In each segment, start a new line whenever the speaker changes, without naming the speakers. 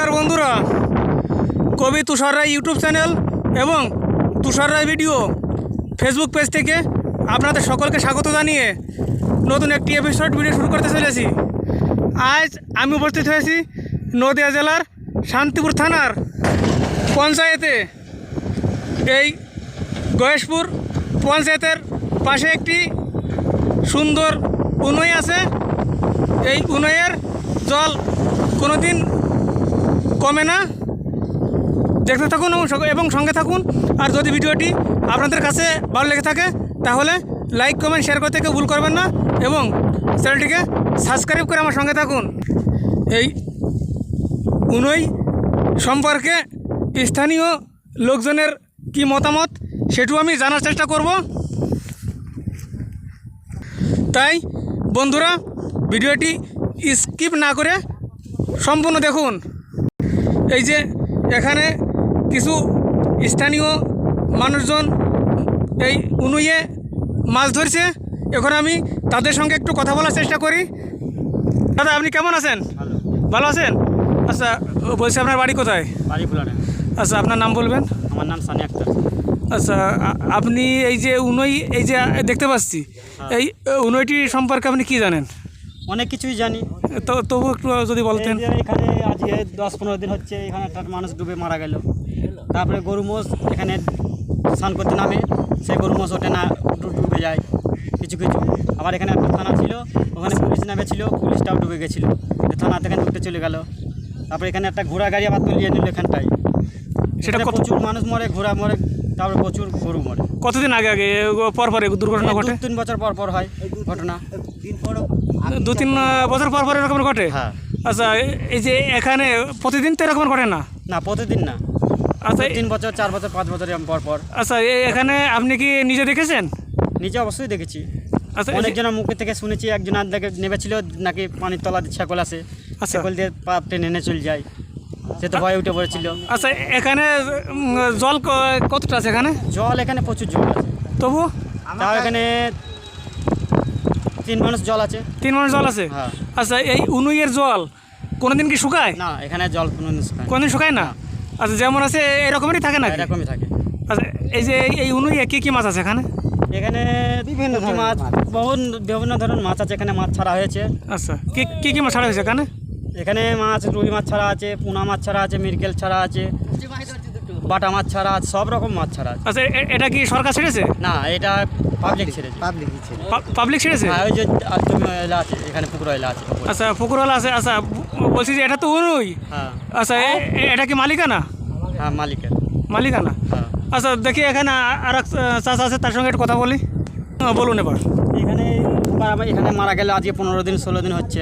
নমস্কার বন্ধুরা। কবি তুষার রায় ইউটিউব চ্যানেল এবং Tushar Roy video Facebook page থেকে আপনাদের সকলকে স্বাগত জানিয়ে নতুন একটি এপিসোড ভিডিও শুরু করতে চলেছি। আজ আমি উপস্থিত হয়েছি নদিয়া জেলার শান্তিপুর থানার পঞ্চায়েতে। এই গয়েশপুর পঞ্চায়েতের পাশে একটি সুন্দর উনই আছে। এই উনয়ের জল কোনোদিন কমে না। দেখতে থাকুন এবং সঙ্গে- থাকুন। আর যদি ভিডিওটি আপনাদের কাছে ভালো লেগে থাকে, তাহলে লাইক, কমেন্ট শেয়ার করতে কেউ ভুল করবেন না এবং চ্যানেলটিকে সাবস্ক্রাইব করে আমার সঙ্গে থাকুন। এই উনই সম্পর্কে স্থানীয় লোকজনের কি মতামত, সেটু আমি জানার চেষ্টা করব। তাই বন্ধুরা, ভিডিওটি স্কিপ না করে সম্পূর্ণ দেখুন। এই যে এখানে কিছু স্থানীয় মানুষজন এই উনুয়ে মাছ ধরছে। এখন আমি তাদের সঙ্গে একটু কথা বলার চেষ্টা করি। দাদা আপনি কেমন আছেন?
ভালো।
আছেন? আচ্ছা বলছি আপনার বাড়ি কোথায়?
বাড়ি ফুলানে
আচ্ছা আপনার নাম বলবেন?
আমার নাম সানি আক্তার।
আচ্ছা আপনি এই যে উনই এই যে দেখতে পাচ্ছি এই উনইটি সম্পর্কে আপনি কি জানেন?
অনেক কিছুই জানি।
তো তবু একটু যদি বলতেন।
এখানে আজকে দশ পনেরো দিন হচ্ছে এখানে একটা মানুষ ডুবে মারা গেল। তারপরে গরু মোষ এখানে স্নান করতে নামে সেই গরু মোষ ওঠে না ডুবে যায় কিছু কিছু। আবার এখানে একটা থানা ছিল ওখানে পুলিশ নামে ছিল পুলিশটাও ডুবে গেছিল। থানা থেকে ঢুকতে চলে গেল। তারপরে এখানে একটা ঘোড়া গাড়ি আবার তুলিয়ে নিল এখানটায়।
সেটা
প্রচুর মানুষ মরে ঘোড়া মরে তারপরে প্রচুর গরু মরে।
কতদিন আগে আগে পর পরে দুর্ঘটনা ঘটে?
তিন বছর পর পর হয়। ঘটনা?
দু তিন বছর পর পর এরকম ঘটে?
হ্যাঁ।
আচ্ছা এই যে এখানে প্রতিদিন তো এরকম ঘটে না?
না প্রতিদিন না।
আচ্ছা
তিন বছর চার বছর পাঁচ বছর এরকম পর পর।
আচ্ছা এখানে আপনি কি নিজে দেখেছেন?
নিজে অবশ্যই দেখেছি।
আচ্ছা
অনেকজনের মুখে থেকে শুনেছি একজন দেখে নেমেছিল নাকি পানির তলা দিয়ে ছাগল আসে
আচ্ছা।
ছাগল দিয়ে পা টেনে এনে চলে যায়। সে তো ভয়ে উঠে পড়েছিল।
আচ্ছা এখানে জল ক- কতটা আছে এখানে?
জল এখানে প্রচুর জল আছে।
তবু?
তাও এখানে তিন মানুষ জল আছে।
তিন মানুষ জল আছে?
হ্যাঁ।
আচ্ছা এই উনুইয়ের জল কোনোদিন কি শুকায়?
না এখানে জল কোনো দিন শুকায় না।
কোনোদিন শুকায় না? আচ্ছা যেমন আছে এরকমই থাকে না
এরকমই থাকে।
আচ্ছা এই যে এই- এই উনুইয়ে কী কী মাছ আছে এখানে?
এখানে বিভিন্ন মাছ বহু বিভিন্ন ধরনের মাছ আছে এখানে মাছ ছাড়া হয়েছে।
আচ্ছা কি কী কী মাছ ছাড়া হয়েছে এখানে?
এখানে মাছ রুই মাছ ছাড়া আছে পুনা মাছ ছাড়া আছে মিরকেল ছাড়া আছে। বাটা মাছ ছাড়া আছে সব রকম মাছ ছাড়া আছে।
আচ্ছা এ- এটা কি সরকার ছেড়েছে?
না এটা পাবলিক ছেড়েছে।
পাবলিক ছেড়েছে।
হ্যাঁ ওই যে আর তুমি এলা আছে এখানে পুকুর এলা আছে পুকুর।
আচ্ছা পুকুরওয়ালা আছে আচ্ছা ব- বলছি যে এটা তো উনুই
হ্যাঁ।
আচ্ছা এ- এ- এটা কি মালিকানা?
হ্যাঁ মালিকের।
মালিকানা?
হ্যাঁ।
আচ্ছা দেখি এখানে আ- আর এক চাষা আছে তার সঙ্গে একটু কথা বলি। হ্যাঁ, বলুন এবার।
এখানে আবার এখানে মারা গেলে আজকে পনেরো দিন ষোলো দিন হচ্ছে।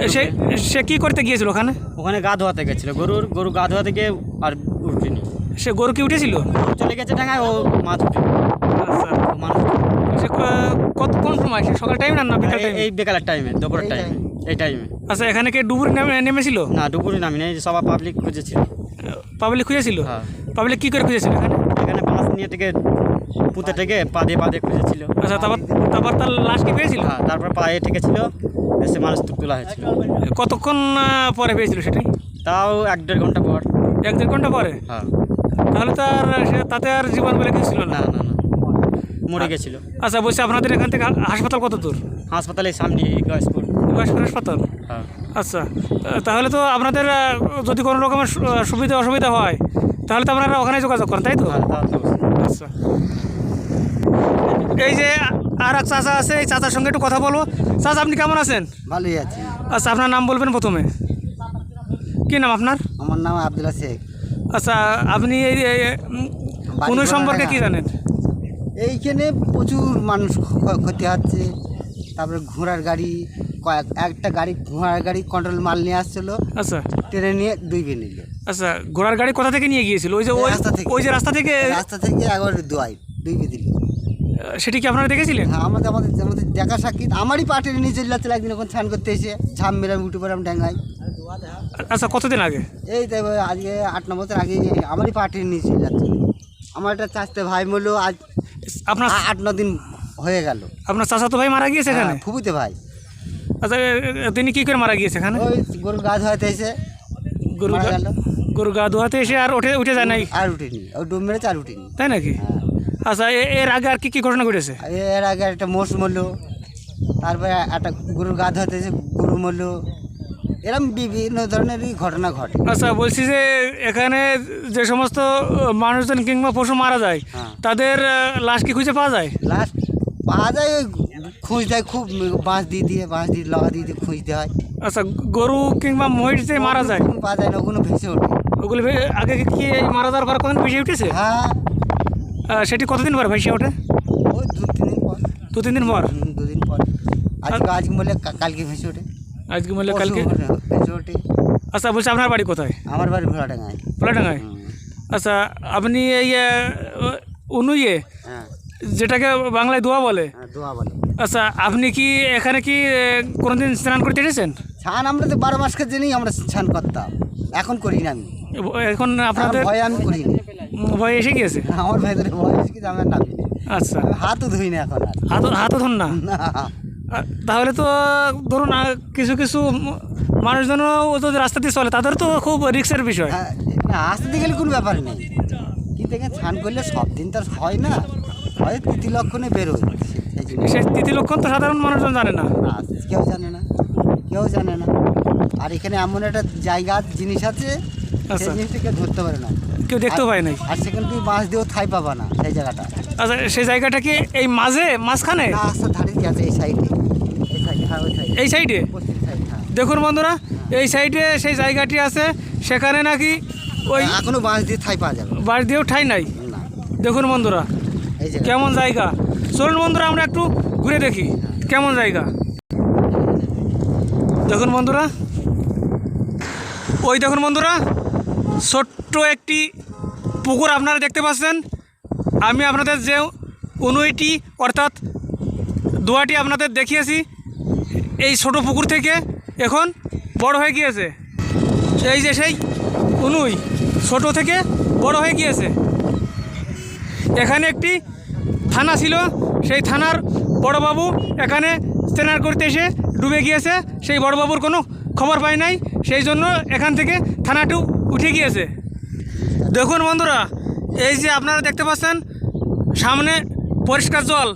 এ, সে সে কী করতে গিয়েছিল ওখানে?
ওখানে গা ধোয়াতে গেছিল। গরুর গরু গা ধোয়াতে গিয়ে আর উঠেনি।
সে গরু কি উঠেছিল?
চলে গেছে ডাঙায় ও মাছ উঠে
আচ্ছা।
মানুষ
সে কত কোন সময়? সে সকাল টাইম না না বিকাল
এই-
টাইম
এই বিকালের টাইমে দুপুরের টাইমে এই টাইমে
আচ্ছা এখানে কে ডুবুর নেমে নেমেছিল?
না দুপুরে নামি না এই সবাই পাবলিক খুঁজেছিল।
পাবলিক খুঁজেছিল?
হ্যাঁ।
পাবলিক কী করে খুঁজেছিল এখানে?
এখানে বাঁশ নিয়ে থেকে পুঁতে থেকে পাদে পাদে খুঁজেছিল।
আচ্ছা তারপর তারপর তার লাশ কি পেয়েছিল?
হ্যাঁ তারপর পায়ে ঠেকেছিল এসে মানুষ তোলা হয়েছিল।
কতক্ষণ পরে পেয়েছিল সেটাই
তাও এক দেড় ঘণ্টা পর।
এক দেড় ঘণ্টা পরে?
হ্যাঁ।
তাহলে তো আর সে তাতে আর জীবন বলে কিছু ছিল না।
না না মরে গেছিল।
আচ্ছা বলছি আপনাদের এখান থেকে হাসপাতাল কত দূর?
হাসপাতালের সামনে গয়েশপুর।
বয়স্ক হাসপাতাল?
হ্যাঁ।
আচ্ছা তাহলে তো আপনাদের যদি কোনো রকমের সুবিধা অসুবিধা হয় তাহলে তো আপনারা ওখানে যোগাযোগ করেন তাই তো?
হ্যাঁ তা
আচ্ছা। এই যে আর এক চাচা আছে এই চাচার সঙ্গে একটু কথা বলব চাচা আপনি কেমন আছেন?
ভালোই আছি।
আচ্ছা আপনার নাম বলবেন প্রথমে। কি নাম আপনার?
আমার নাম আব্দুল্লা শেখ।
আচ্ছা আপনি এই কোনো সম্পর্কে। কি জানেন?
এইখানে প্রচুর মানুষ ক্ষতি হচ্ছে। তারপরে ঘোড়ার গাড়ি কয়েক একটা গাড়ি ঘোড়ার গাড়ি কন্ট্রোল মাল নিয়ে আসছিল।
আচ্ছা।
ট্রেনে নিয়ে দুইবে নিল।
আচ্ছা ঘোড়ার গাড়ি কোথা থেকে নিয়ে গিয়েছিল? ওই যে ওই
রাস্তা থেকে।
ওই যে রাস্তা থেকে?
রাস্তা থেকে একবার দোয়াই দুইবে দিল।
সেটি কি আপনারা দেখেছিলেন?
হ্যাঁ আমাদের আমাদের আমাদের দেখা সাক্ষী। আমারই পা টেনে নিয়ে চলে যাচ্ছিল একদিন এখন স্নান করতে এসে। ঝাম মেরাম উঠে পড়াম ডেঙ্গাই
আচ্ছা কতদিন আগে?
এই তাই আজকে আট ন বছর আগে আমারই পা টেনে নিয়ে চলে যাচ্ছে। আমার একটা চাষতে ভাই মূল্য আজ
আপনার
আট ন দিন হয়ে গেল।
আপনার চাচাতো ভাই মারা গিয়েছে এখানে?
হ্যাঁ, ফুফুতে ভাই।
আচ্ছা তিনি কী করে মারা গিয়েছে এখানে?
ওই গরু গা ধোয়াতে এসে
গরু
গেল।
গরু গা ধোয়াতে এসে আর উঠে উঠে যায় নাই?
আর উঠেনি। ওই ডুব মেরেছে আর উঠেনি।
তাই নাকি? আচ্ছা এ- এর আগে আর কি কি ঘটনা ঘটেছে?
এর আগে একটা মোষ মরলো তারপরে একটা গরুর গা ধোয়াতে এসে গরু মরলো এরকম বিভিন্ন ধরনেরই ঘটনা ঘটে।
আচ্ছা বলছি যে এখানে যে সমস্ত মানুষজন কিংবা পশু মারা যায়
হ্যাঁ।
তাদের লাশ কি খুঁজে পাওয়া যায়?
লাশ পাওয়া যায় ওই খুঁজ দেয় খুব বাঁশ দিয়ে দিয়ে বাঁশ দিয়ে লগা দিয়ে দিয়ে খুঁজতে হয়।
আচ্ছা গরু কিংবা মহিষ যে মারা যায়
পাওয়া যায় না ওগুলো ভেসে ওঠে।
ওগুলো আগে কি এই মারা যাওয়ার পর কতদিন ভেসে উঠেছে?
হ্যাঁ।
সেটি কতদিন পর ভেসে ওঠে?
ওই দু তিন দিন পর।
দু তিন দিন পর?
হুম, দুদিন পর। আজকে আজকে বলে কালকে ভেসে ওঠে।
আজকে বললে কালকে? আচ্ছা বলছি আপনার বাড়ি কোথায়?
আমার বাড়ি ঘোড়াডাঙ্গায়
পোলাডাঙ্গায়
হুম,
আচ্ছা আপনি এই আহ, অনুইয়ে
হ্যাঁ।
যেটাকে বাংলায় দোয়া বলে
হ্যাঁ, দোয়া বলে।
আচ্ছা আপনি কি এখানে কি কোনোদিন স্নান করতে এসেছেন?
ছান আমরা তো বারো মাসকে জেনেই আমরা স্নান করতাম। এখন করি না আমি।
এখন আপনাদের
ভয় আমি করি
ভয় এসে গিয়েছে?
আমার ভেতরে ভয় এসে গেছে, আমার নামি
আচ্ছা।
হাতও ধুই না এখন আর।
হাত হাতও ধন না। তাহলে তো ধরুন কিছু কিছু ম- মানুষজন ও যদি রাস্তা দিয়ে চলে তাদের তো খুব রিক্সের বিষয়।
হ্যাঁ, না আসতে গেলে কোনো ব্যাপার নেই। কিন্তু এখানে ছান করলে সব দিন তো হয় না। হয় তিথি লক্ষণে বেরোয়। সেই
তিথি লক্ষণ তো সাধারণ মানুষজন জানে না।
না, কেউ জানে না। কেউ জানে না। আর এখানে এমন একটা জায়গা জিনিস আছে সেই
আচ্ছা।
জিনিসটা কেউ ধরতে পারে না।
কেউ দেখতেও পায় নাই।
আর সেখানে তুই মাছ দিয়েও ঠাই পাবা না সেই জায়গাটা।
আচ্ছা সেই জায়গাটা কি এই মাঝে মাঝখানে
না রাস্তার ধারে দিয়ে আছে এই সাইডে এই সাইডে হ্যাঁ ওই সাইডে
এই সাইডে?
হ্যাঁ।
দেখুন বন্ধুরা এই সাইডে সেই জায়গাটি আছে সেখানে নাকি ওই
এখনও বাঁশ দিয়ে ঠাই পাওয়া যাবে
বাঁশ দিয়েও ঠাই নাই? দেখুন বন্ধুরা কেমন জায়গা? চলুন বন্ধুরা আমরা একটু ঘুরে দেখি কেমন জায়গা? দেখুন বন্ধুরা ওই দেখুন বন্ধুরা ছোট্ট একটি পুকুর আপনারা দেখতে পাচ্ছেন। আমি আপনাদের যে উনুইটি অর্থাৎ দোয়াটি আপনাদের দেখিয়েছি এই ছোট পুকুর থেকে এখন বড় হয়ে গিয়েছে। এই যে সেই অনুই ছোট থেকে বড় হয়ে গিয়েছে। এখানে একটি থানা ছিল, সেই থানার বড়বাবু এখানে স্টেনার করতে এসে ডুবে গিয়েছে। সেই বড়বাবুর কোনো খবর পায় নাই, সেই জন্য এখান থেকে থানাটিও উঠে গিয়েছে। দেখুন বন্ধুরা, এই যে আপনারা দেখতে পাচ্ছেন, সামনে পরিষ্কার জল।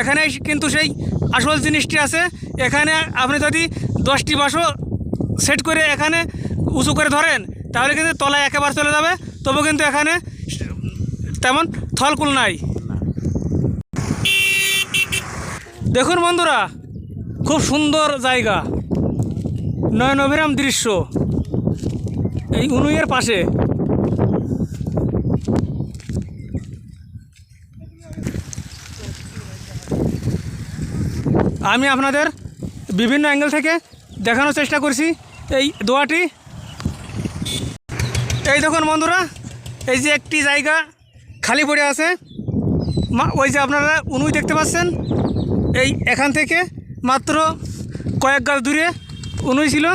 এখানে কিন্তু সেই আসল জিনিসটি আছে এখানে আপনি যদি দশটি বাসও সেট করে এখানে উঁচু করে ধরেন, তাহলে কিন্তু তলায় একেবারে চলে যাবে। তবু কিন্তু এখানে তেমন থলকুল নাই। দেখুন বন্ধুরা, খুব সুন্দর জায়গা। নয়নভিরাম দৃশ্য। এই উনুইয়ের পাশে। আমি আপনাদের বিভিন্ন অ্যাঙ্গেল থেকে দেখানোর চেষ্টা করছি এই দোয়াটি। এই দেখুন বন্ধুরা, এই যে একটি জায়গা খালি পড়ে আছে। ওই যে আপনারা উনুই দেখতে পাচ্ছেন, এই এখান থেকে মাত্র কয়েক গাছ দূরে উনুই ছিল।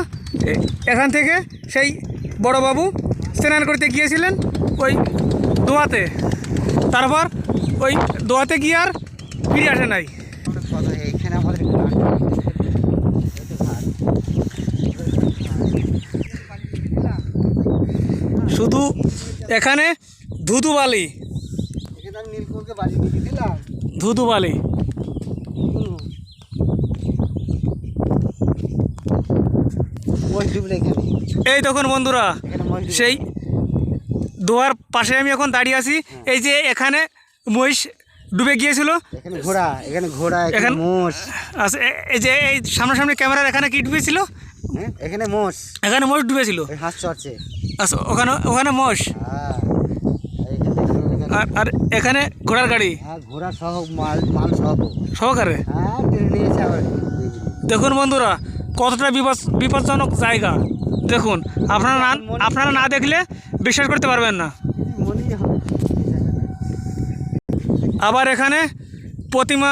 এখান থেকে সেই বড়বাবু স্নান করতে গিয়েছিলেন ওই দোয়াতে। তারপর ওই দোয়াতে গিয়ে আর ফিরে আসে নাই
কথা এখানে আমাদের
শুধু এখানে ধুধু বালি ধুধু বালি এই দেখুন বন্ধুরা সেই দোয়ার পাশে আমি এখন দাঁড়িয়ে আছি। এই যে এখানে মহিষ ডুবে গিয়েছিল।
ঘোড়া এখানে ঘোড়া এখানে মোষ।
আচ্ছা এই যে এই সামনাসামনি ক্যামেরার এখানে কি ডুবেছিল?
হ্যাঁ এখানে মোষ।
এখানে মোষ ডুবেছিল।
হাঁস চড়ছে।
আচ্ছা ওখানে ওখানে মোষ। আর আর এখানে ঘোড়ার গাড়ি? সহকারে? দেখুন বন্ধুরা, কতটা বিপজ্জনক জায়গা। দেখুন, আপনারা না আপনারা না দেখলে বিশ্বাস করতে পারবেন না। আবার এখানে প্রতিমা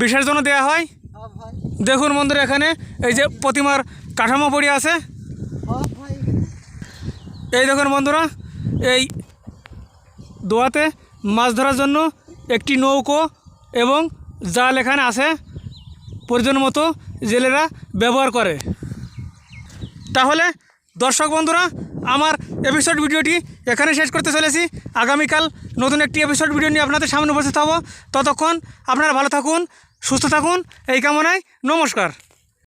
বিসর্জন দেওয়া হয়। দেখুন বন্ধুরা, এখানে এই যে প্রতিমার কাঠামো পড়ে আছে। এই দেখুন বন্ধুরা, এই দোয়াতে মাছ ধরার জন্য একটি নৌকো এবং জাল এখানে আছে, প্রয়োজন মতো জেলেরা ব্যবহার করে। তাহলে দর্শক বন্ধুরা, আমার এপিসোড ভিডিওটি এখানে শেষ করতে চলেছি। আগামীকাল নতুন একটি এপিসোড ভিডিও নিয়ে আপনাদের সামনে উপস্থিত হব। ততক্ষণ আপনারা ভালো থাকুন, সুস্থ থাকুন, এই কামনায় নমস্কার।